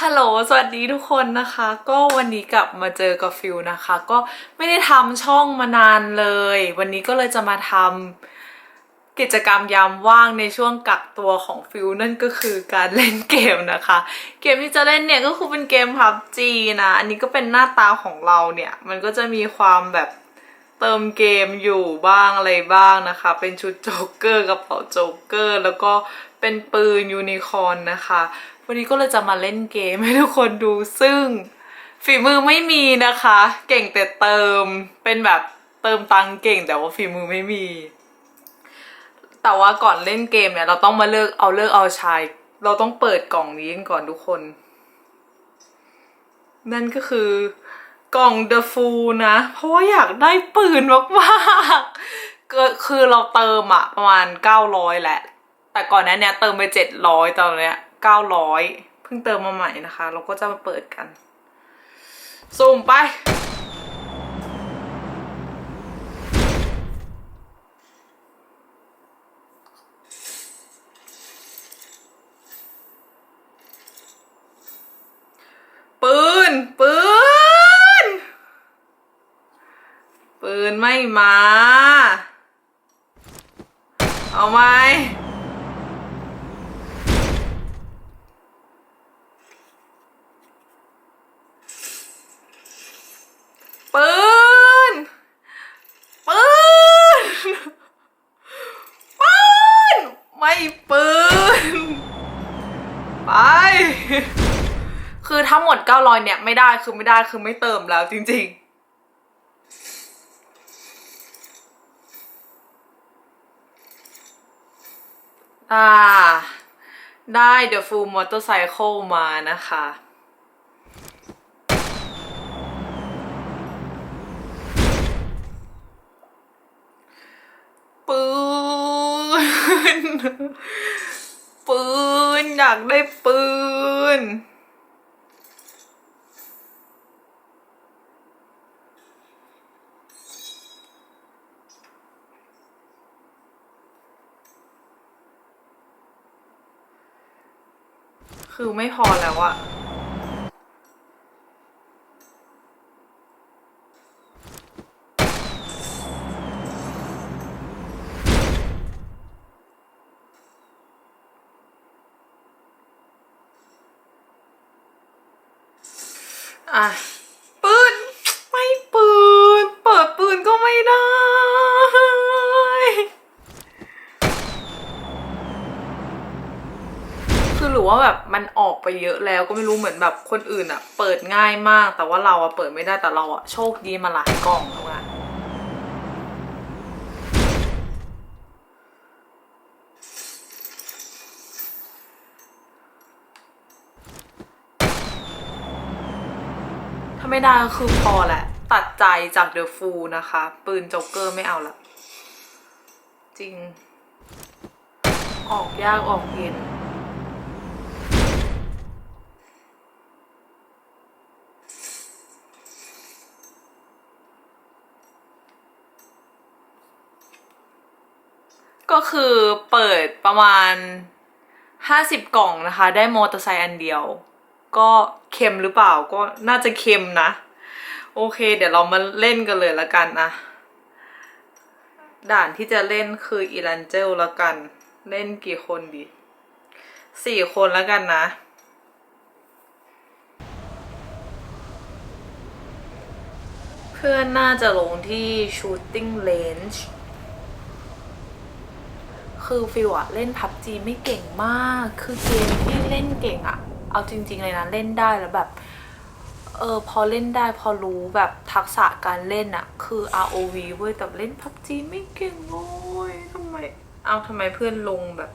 ฮัลโหล สวัสดีทุกคนนะคะ ก็วันนี้กลับมาเจอกับฟิวนะคะ ก็ไม่ได้ทำช่องมานานเลย วันนี้ก็เลยจะมาทำกิจกรรมยามว่างในช่วงกักตัวของฟิวนั่นก็คือการเล่นเกมนะคะ เกมที่จะเล่นเนี่ยก็คือเป็นเกม PUBG นะ อันนี้ก็เป็นหน้าตาของเราเนี่ย มันก็จะมีความแบบ เติมเกมอยู่บ้างอะไรบ้างนะคะ เป็นชุดโจ๊กเกอร์กระเป๋าโจ๊กเกอร์ แล้วก็เป็นปืนยูนิคอร์นนะคะ วันนี้ก็เลยจะมาเล่นเกมให้ทุกคนดูซึ่งฝีมือไม่มีนะคะ เก่งแต่เติมเป็นแบบเติมตังเก่งแต่ว่าฝีมือไม่มี แต่ว่าก่อนเล่นเกมเนี่ย เราต้องมาเลิกเอาเลิกเอาชาย เราต้องเปิดกล่องนี้กันก่อนทุกคน นั่นก็คือ กล่อง The Fool นะ เพราะว่าอยากได้ปืนมากๆก็คือเราเติมอะประมาณ 900 แหละ แต่ก่อนหนั้นเนี่ยเติมไป 700 ตอนเนี้ย 900 เพิ่งเติมมาใหม่นะคะ เราก็จะมาเปิดกัน สุ่มไปน ปืน ปืนไม่มา เอาไหมปืน ปืน ปืน ไม่ปืน ไป คือทั้งหมด 900 เนี่ย ไม่ได้คือไม่ได้คือไม่เติมแล้วจริง ๆ อ่าได้ The Full Motorcycle มานะคะ ปืน ปืน อยากได้ปืน คือไม่พอแล้วอะอะ ว่าแบบมันออกไปเยอะแล้วก็ไม่รู้เหมือนแบบคนอื่นอะเปิดง่ายมาก แต่ว่าเราอะเปิดไม่ได้แต่เราอะโชคดีมาหลายกล่องแล้วอะถ้าไม่ได้ก็คือพอแหละ ตัดใจจากเดอะฟูนะคะ ปืนโจ๊กเกอร์ไม่เอาละจริง ออกยากออกเย็น ก็คือเปิดประมาณห้าสิบกล่องนะคะ ได้มอเตอร์ไซค์อันเดียว ก็เค็มหรือเปล่าก็น่าจะเค็มนะ โอเค เดี๋ยวเรามาเล่นกันเลยละกันนะ ด่านที่จะเล่นคืออีลันเจลละกัน เล่นกี่คนดีสี่คนล้วกันนะเพื่อนน่าจะลงที่ shooting range คือฟิวอะเล่นพับจีไม่เก่งมาก คือเกมที่เล่นเก่งอะเอาจริง ๆ เลยนะเล่นได้แล้วแบบเออพอเล่นได้พอรู้แบบทักษะการเล่นอะคือ ROV เว้ยแต่เล่นพับจีไม่เก่งโว้ยทำไมเอาทำไมเพื่อนลงแบบ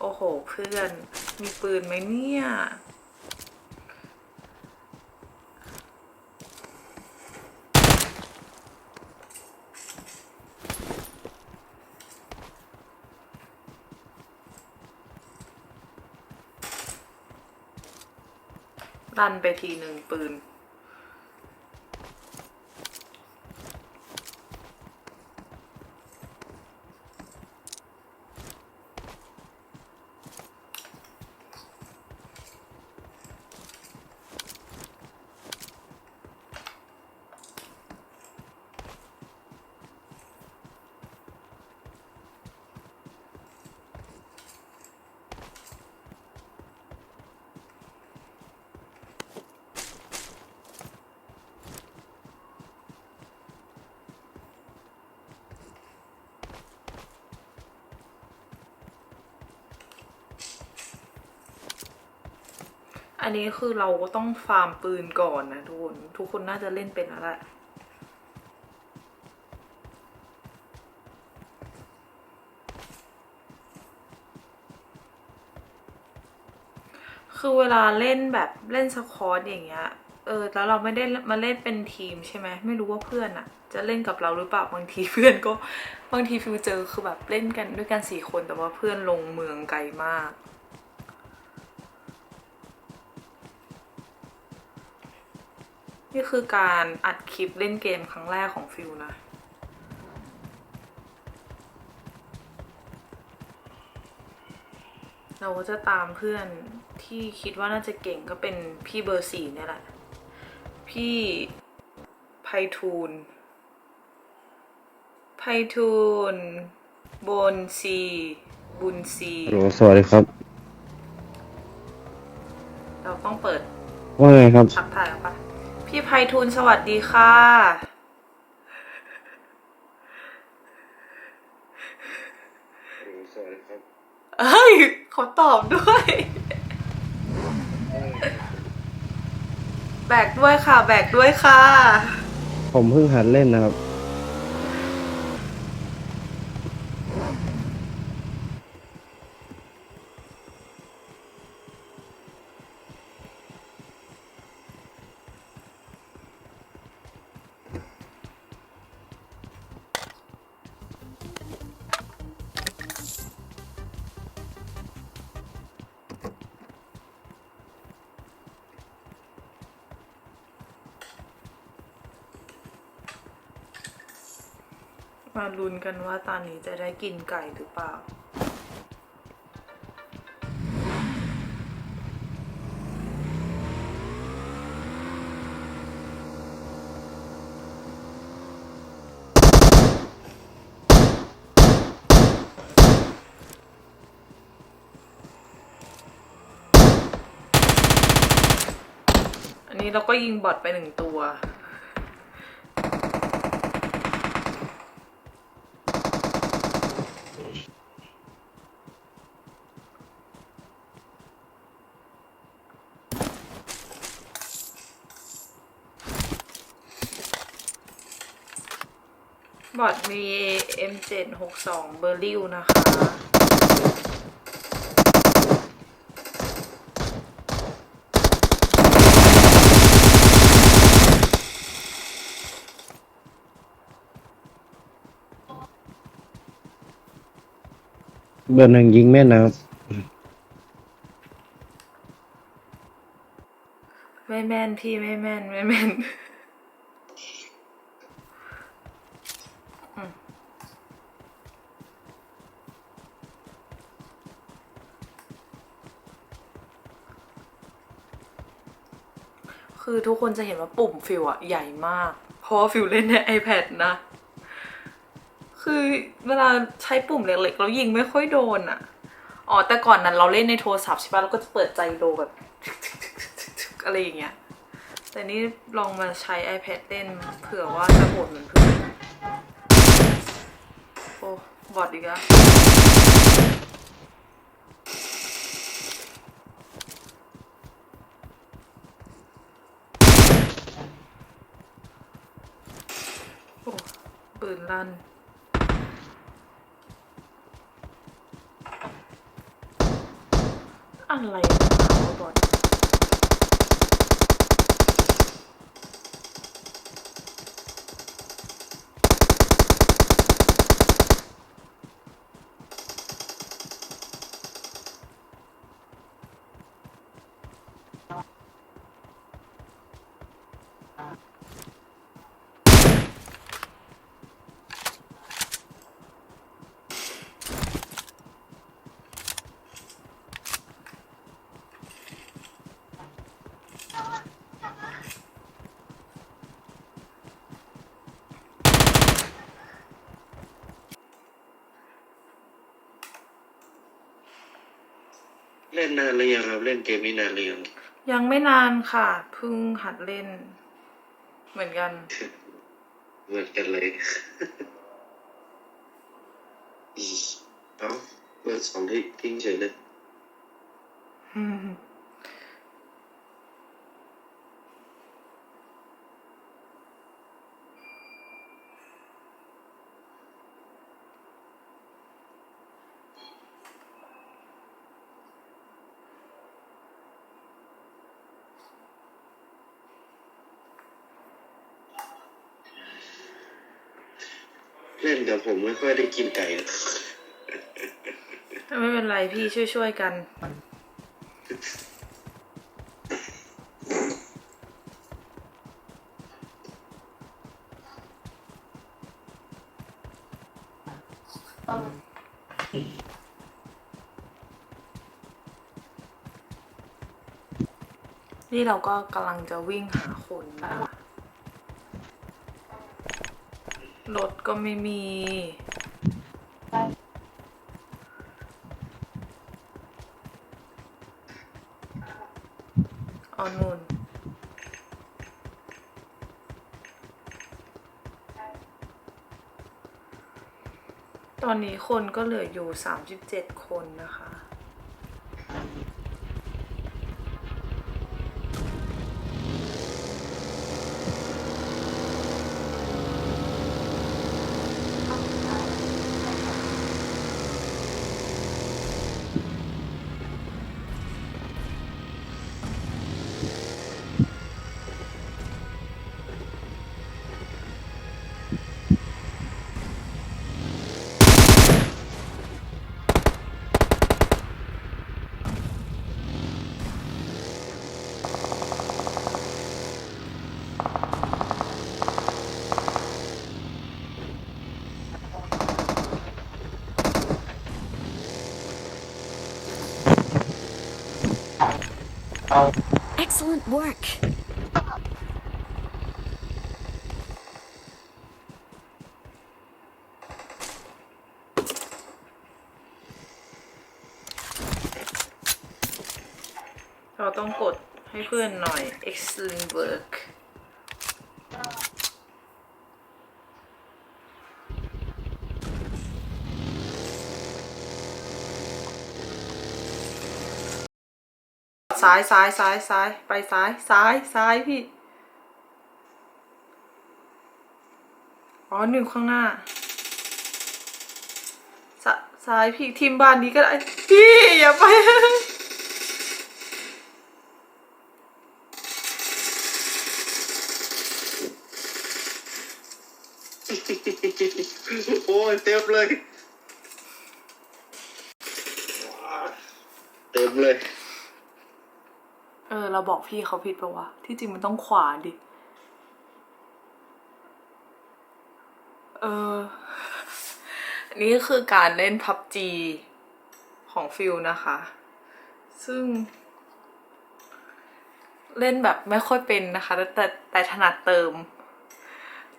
โอ้โห เพื่อนมีปืนไหมเนี่ย ดันไปทีหนึ่งปืน อันนี้คือเราก็ต้องฟาร์มปืนก่อนนะทุกคน ทุกคนน่าจะเล่นเป็นแล้วแหละคือเวลาเล่นแบบเล่นสควอตอย่างเงี้ย เออ แล้วเราไม่ได้มาเล่นเป็นทีมใช่ไหม ไม่รู้ว่าเพื่อนอะจะเล่นกับเราหรือเปล่า บางทีเพื่อนก็ บางทีฟิวเจอคือแบบเล่นกันด้วยกันสี่คน แต่ว่าเพื่อนลงเมืองไกลมาก นี่คือการอัดคลิปเล่นเกมครั้งแรกของฟิวนะ เราก็จะตามเพื่อนที่คิดว่าน่าจะเก่งก็เป็นพี่เบอร์สี่เนี่ยแหละ พี่ไพฑูรย์ไพฑูรย์บนซีบุญซีฮัลโหลสวัสดีครับ เราต้องเปิดว่าไงครับทักทายกันปะ พี่ไพฑูรย์สวัสดีค่ะ สวัสดีครับเอ้ยเขาตอบด้วย แบกด้วยค่ะ แบกด้วยค่ะ ผมเพิ่งหัดเล่นนะครับ มาลุ้นกันว่าตอนนี้จะได้กินไก่หรือเปล่า อันนี้เราก็ยิงบอทไปหนึ่งตัว บอทมี M762 เบอร์ลิวนะคะ เบอร์หนึ่งยิงแม่นนะครับ ไม่แม่นพี่ไม่แม่นไม่แม่น คือทุกคนจะเห็นว่าปุ่มฟิวอะใหญ่มาก เพราะว่าฟิวเล่นใน iPad นะ คือเวลาใช้ปุ่มเล็กๆแล้วยิงไม่ค่อยโดนอะอ๋อแต่ก่อนนั้นเราเล่นในโทรศัพท์ใช่ปะเราก็จะเปิดใจโดแบบอะไรอย่างเงี้ย แต่นี่ลองมาใช้ iPad เล่นเผื่อว่าจะโหดเหมือนเพื่อนโอ้บอดอีกแล้วโอ้ ปืนลั่น อะไรนะเอาบอด เล่นนานหรือยังครับเล่นเกมนี้นานหรือยังยังไม่นานค่ะ เพิ่งหัดเล่น เหมือนกัน เหมือนกันเลยอีเอ้าเบอร์สองที่ทิ้งเฉยเลย ล่นกับผมไม่ค่อยได้กินไก่ไม่เป็นไรพี่ช่วยๆกัน นี่เราก็กำลังจะวิ่งหาคนนะคะ รถก็ไม่มี เอานู่นตอนนี้คนก็เหลืออยู่ 37 คนนะคะ Excellent work. เราต้องกดให้เพื่อนหน่อย excellent work ซ้ายซ้ายซ้ายซ้ายไปซ้ายซ้ายซ้ายพี่ อ๋อหนึ่งข้างหน้าซซ้ายพี่ทีมบ้านนี้ก็ได้ พี่อย่าไปโอ้ยเต็มเลย เต็มเลย เออ เราบอกพี่เขาผิดปะวะ ที่จริงมันต้องขวาดิ เออนนี้ก็คือการเล่นพับจีของฟิลนะคะ ซึ่ง เล่นแบบไม่ค่อยเป็นนะคะ แต่แต่ถนัดเติม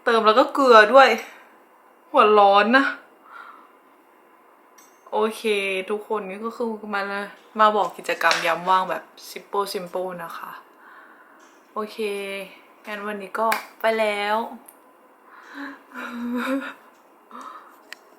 เติมแล้วก็เกลือด้วย หัวร้อนนะ โอเค ทุกคนนี่ก็คือมามาบอกกิจกรรมยามว่างแบบซิปโปซิมโปนะคะ โอเคงั้นวันนี้ก็ไปแล้ว